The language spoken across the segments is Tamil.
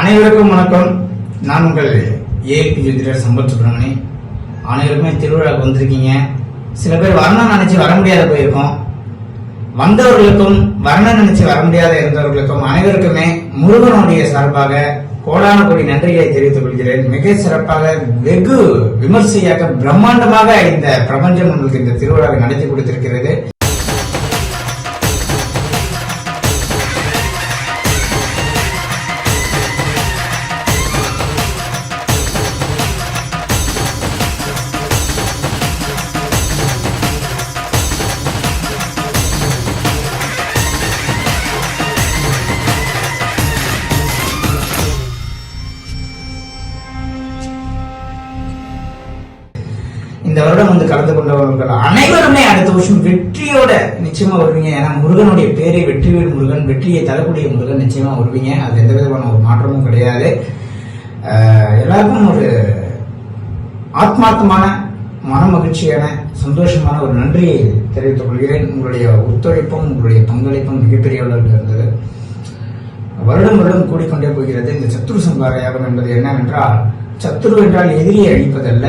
அனைவருக்கும் வணக்கம். நான் உங்கள் ஏபி ஜோதிடர் சம்பத் சுப்பிரமணி. அனைவருக்குமே திருவிழாவுக்கு வந்திருக்கீங்க. சில பேர் வரணும்னு நினைச்சு வர முடியாத போயிருக்கோம். வந்தவர்களுக்கும் வரணும்னு நினைச்சு வர முடியாத இருந்தவர்களுக்கும் அனைவருக்குமே முருகனுடைய சார்பாக கோடான கோடி நன்றிகளை தெரிவித்துக் கொள்கிறேன். மிக சிறப்பாக வெகு விமர்சையாக பிரம்மாண்டமாக இந்த பிரபஞ்சம் உங்களுக்கு இந்த திருவிழாவை நடத்தி கொடுத்திருக்கிறது. வருடம் வந்து கலந்து கொண்டவர்கள் அனைவருமே அடுத்த வருஷம் வெற்றியோட நிச்சயமா வருவீங்க. ஏன்னா முருகனுடைய பேரை வெற்றிவேல் முருகன் வெற்றியை தரக்கூடிய முருகன் நிச்சயமா வருவீங்க. அது எந்த விதமான ஒரு மாற்றமும் கிடையாது. எல்லாருக்கும் ஒரு ஆத்மார்த்தமான மன மகிழ்ச்சியான சந்தோஷமான ஒரு நன்றியை தெரிவித்துக் கொள்கிறேன். உங்களுடைய ஒத்துழைப்பும் உங்களுடைய பங்களிப்பும் மிகப்பெரிய அளவில் இருந்தது. வருடம் வருடம் கூடிக்கொண்டே போகிறது. இந்த சத்துரு சம்ஹார யாகம் என்பது என்னவென்றால் சத்துரு என்றால் எதிரியை அழிப்பதல்ல.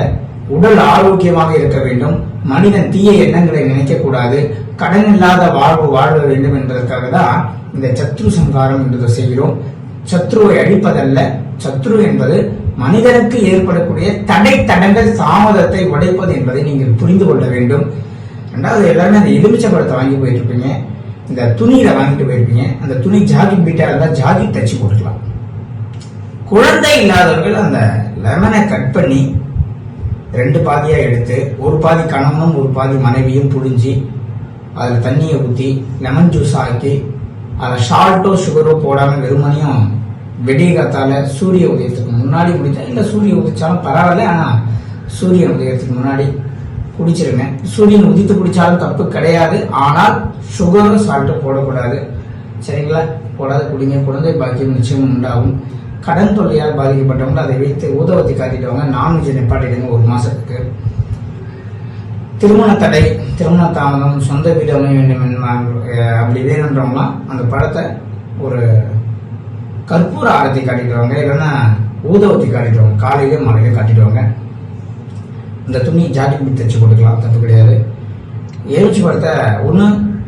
உடல் ஆரோக்கியமாக இருக்க வேண்டும். மனிதன் தீய எண்ணங்களை நினைக்கக்கூடாது. கடன் இல்லாத வாழ்வு வாழ வேண்டும் என்பதற்காக தான் இந்த சத்ரு சங்காரம் என்பதை செய்கிறோம். சத்ருவை அழிப்பதல்ல. சத்ரு என்பது மனிதனுக்கு ஏற்படக்கூடிய தடை தடங்கள் தாமதத்தை உடைப்பது என்பதை நீங்கள் புரிந்து கொள்ள வேண்டும். ரெண்டாவது எல்லாருமே அந்த எலுமிச்சை வாங்கி போயிட்டு இந்த துணியில வாங்கிட்டு போயிருப்பீங்க. அந்த துணி ஜாக்கெட் பீட்டா இருந்தா ஜாக்கெட் தச்சு போட்டுக்கலாம். குழந்தை இல்லாதவர்கள் அந்த லெமனை கட் பண்ணி ரெண்டு பாதியாக எடுத்து ஒரு பாதி கணவனும் ஒரு பாதி மனைவியும் புழிஞ்சி அதில் தண்ணியை ஊற்றி லெமன் ஜூஸ் ஆக்கி அதில் சால்ட்டோ சுகரோ போடாமல் வெறுமனையும் வெடிகாத்தால சூரிய உதயத்துக்கு முன்னாடி குடித்தா இல்லை சூரிய உதிச்சாலும் பரவாயில்ல ஆனால் சூரியன் உதயத்துக்கு முன்னாடி குடிச்சிருங்க. சூரியன் உதித்து குடித்தாலும் தப்பு கிடையாது. ஆனால் சுகரும் சால்ட்டும் போடக்கூடாது. சரிங்களா? போடாத குடிங்க. குழந்தை பாக்கியம் நிச்சயம் உண்டாகும். கடன் தொல்லையால் பாதிக்கப்பட்டவங்க அதை வைத்து ஊதவத்தி காட்டிட்டவங்க நான்வெஜ் நிப்பாட்டிடுங்க ஒரு மாதத்துக்கு திருமண தடை திருமண தாமதம் சொந்த வீடு அமைய வேண்டும் அப்படி வேணுன்றவங்களாம் அந்த படத்தை ஒரு கற்பூர ஆரத்தி காட்டிடுவாங்க இல்லைன்னா ஊதவத்தி காட்டிடுவாங்க காலையிலே மாலையிலே காட்டிடுவாங்க இந்த துணி ஜாக்கெட் பிட் தைச்சு கொடுக்கலாம் தப்பு கிடையாது. எலுமிச்சி படத்தை ஒன்று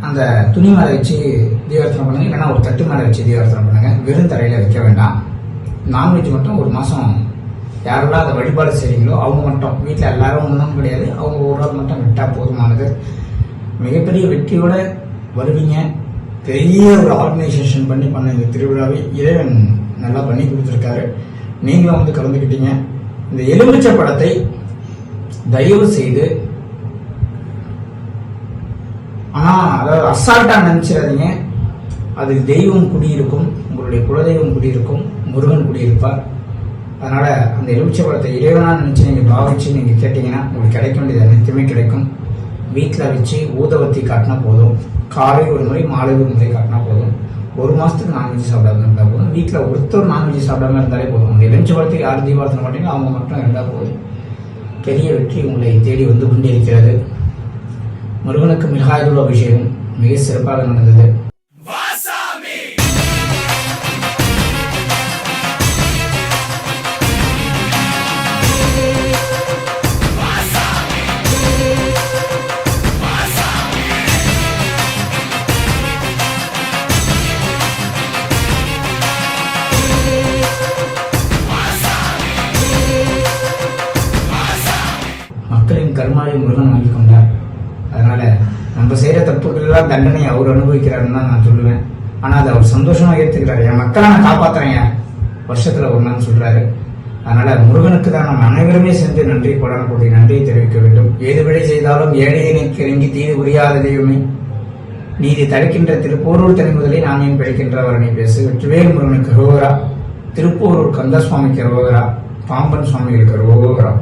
அந்த துணி மேலே வச்சு தீவர்த்தனை பண்ணுங்க இல்லைன்னா ஒரு தட்டு மேலே வச்சு தீவார்த்தனை பண்ணுங்கள் வெறும் தரையில் வைக்க வேண்டாம். நான்வெஜ் மட்டும் ஒரு மாதம் யாரெல்லாம் அதை வழிபாடு செய்கிறீங்களோ அவங்க மட்டும். வீட்டில் எல்லாரும் ஒன்றும் கிடையாது. அவங்க ஒரு நாள் மட்டும் விட்டால் போதுமானது. மிகப்பெரிய வெற்றியோட வருவீங்க. பெரிய ஒரு ஆர்கனைசேஷன் பண்ணி பண்ண இந்த திருவிழாவை இறைவன் நல்லா பண்ணி கொடுத்துருக்காரு. நீங்களும் வந்து கலந்துக்கிட்டீங்க. இந்த எலுமிச்சை படத்தை தயவு செய்து ஆனால் அதாவது அசால்ட்டாக நினச்சிடாதீங்க. அது தெய்வம் குடியிருக்கும். அவருடைய குலதெய்வம் குடியிருக்கும் முருகன் குடியிருப்பார். அதனால் அந்த எலுமிச்சை பழத்தை இறைவனா நினச்சி நீங்கள் பாவிச்சு நீங்கள் கேட்டிங்கன்னா உங்களுக்கு கிடைக்க வேண்டியது அனைத்துமே கிடைக்கும். வீட்டில் வச்சு ஊதவத்தி காட்டினா போதும். காலை ஒரு முறை மாலை ஒரு முறை காட்டினா போதும். ஒரு மாதத்துக்கு நான்வெஜ் சாப்பிடாம இருந்தால் போதும். வீட்டில் ஒருத்தர் நான்வெஜ் சாப்பிடாம இருந்தாலே போதும். அந்த எலுமிச்சை பழத்துக்கு யார் தீபாவளி மாட்டீங்களோ அவங்க மட்டும் இருந்தால் போதும். பெரிய வெற்றி உங்களை தேடி வந்து கொண்டிருக்கிறது. முருகனுக்கு மிகாயுள் அபிஷேகம் மிக சிறப்பாக நடந்தது. மக்களின் கர்மாவை முருகன் வாங்கி கொண்டார் அதனால நம்ம செய்கிற தப்புக்கெல்லாம் தண்டனை அவர் அனுபவிக்கிறாருன்னு தான் நான் சொல்லுவேன். ஆனால் அதை அவர் சந்தோஷமாக ஏத்துக்கிறாரு. என் மக்களை நான் காப்பாற்றுறேன் வருஷத்தில் ஒரு நாள் சொல்றாரு. அதனால முருகனுக்கு தான் நம்ம அனைவருமே சென்று நன்றி கொடான கூடி நன்றியை தெரிவிக்க வேண்டும். ஏது விடை செய்தாலும் ஏழையை இறங்கி தீது புரியாத தெய்வமே. நீதி தடுக்கின்ற திருப்போரூர் தனி முதலே நான் ஏன் பிழைக்கின்றவரனை பேசு. வெற்றிவேல் முருகனுக்கு ரோகரா திருப்போரூர் கந்தசுவாமிக்கு ரோகரா பாம்பன் சுவாமிகளுக்கு ரோகரா